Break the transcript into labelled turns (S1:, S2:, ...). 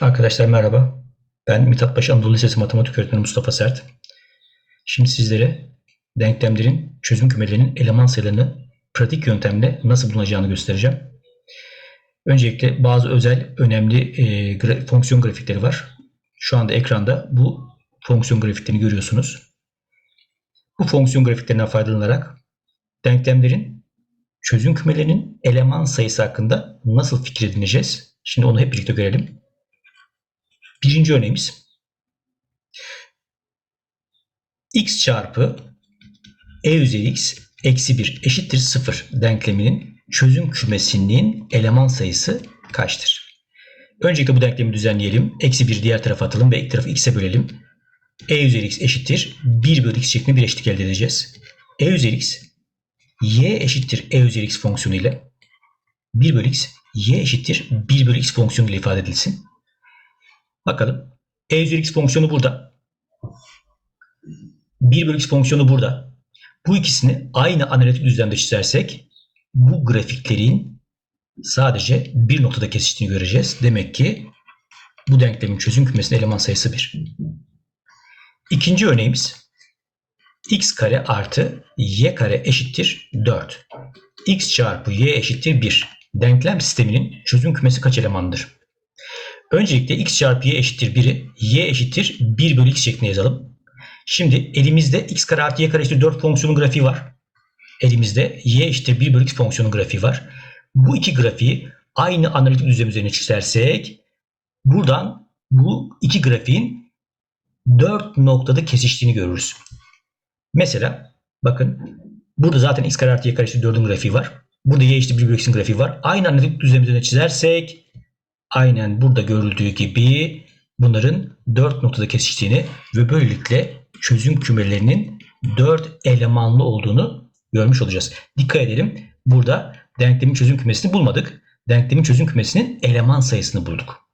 S1: Arkadaşlar merhaba. Ben Mithatpaşa Anadolu Lisesi Matematik Öğretmeni Mustafa Sert. Şimdi sizlere denklemlerin çözüm kümelerinin eleman sayılarını pratik yöntemle nasıl bulunacağını göstereceğim. Öncelikle bazı özel önemli e, gra- fonksiyon grafikleri var. Şu anda ekranda bu fonksiyon grafiklerini görüyorsunuz. Bu fonksiyon grafiklerinden faydalanarak denklemlerin çözüm kümelerinin eleman sayısı hakkında nasıl fikir edineceğiz? Şimdi onu hep birlikte görelim. Birinci örneğimiz x çarpı e üzeri x eksi 1 eşittir 0 denkleminin çözüm kümesinin eleman sayısı kaçtır? Öncelikle bu denklemi düzenleyelim. Eksi 1 diğer tarafa atalım ve ilk tarafı x'e bölelim. e üzeri x eşittir 1 bölü x şeklinde bir eşitlik elde edeceğiz. e üzeri x y eşittir e üzeri x fonksiyonu ile 1 bölü x y eşittir 1 bölü x fonksiyonu ile ifade edilsin. Bakalım. E üzeri x fonksiyonu burada. 1 bölü x fonksiyonu burada. Bu ikisini aynı analitik düzlemde çizersek bu grafiklerin sadece bir noktada kesiştiğini göreceğiz. Demek ki bu denklemin çözüm kümesinin eleman sayısı 1. İkinci örneğimiz x kare artı y kare eşittir 4. x çarpı y eşittir 1. Denklem sisteminin çözüm kümesi kaç elemandır? Öncelikle x çarpı y eşittir 1'i y eşittir 1 bölü x şeklinde yazalım. Şimdi elimizde x kare artı y kare eşittir 4 fonksiyonun grafiği var. Elimizde y eşittir 1 bölü x fonksiyonun grafiği var. Bu iki grafiği aynı analitik düzlem üzerine çizersek buradan bu iki grafiğin 4 noktada kesiştiğini görürüz. Mesela bakın burada zaten x kare artı y kare eşittir 4'ün grafiği var. Burada y eşittir 1 bölü x'in grafiği var. Aynı analitik düzlem üzerine çizersek aynen burada görüldüğü gibi bunların 4 noktada kesiştiğini ve böylelikle çözüm kümelerinin 4 elemanlı olduğunu görmüş olacağız. Dikkat edelim. Burada denklemin çözüm kümesini bulmadık. Denklemin çözüm kümesinin eleman sayısını bulduk.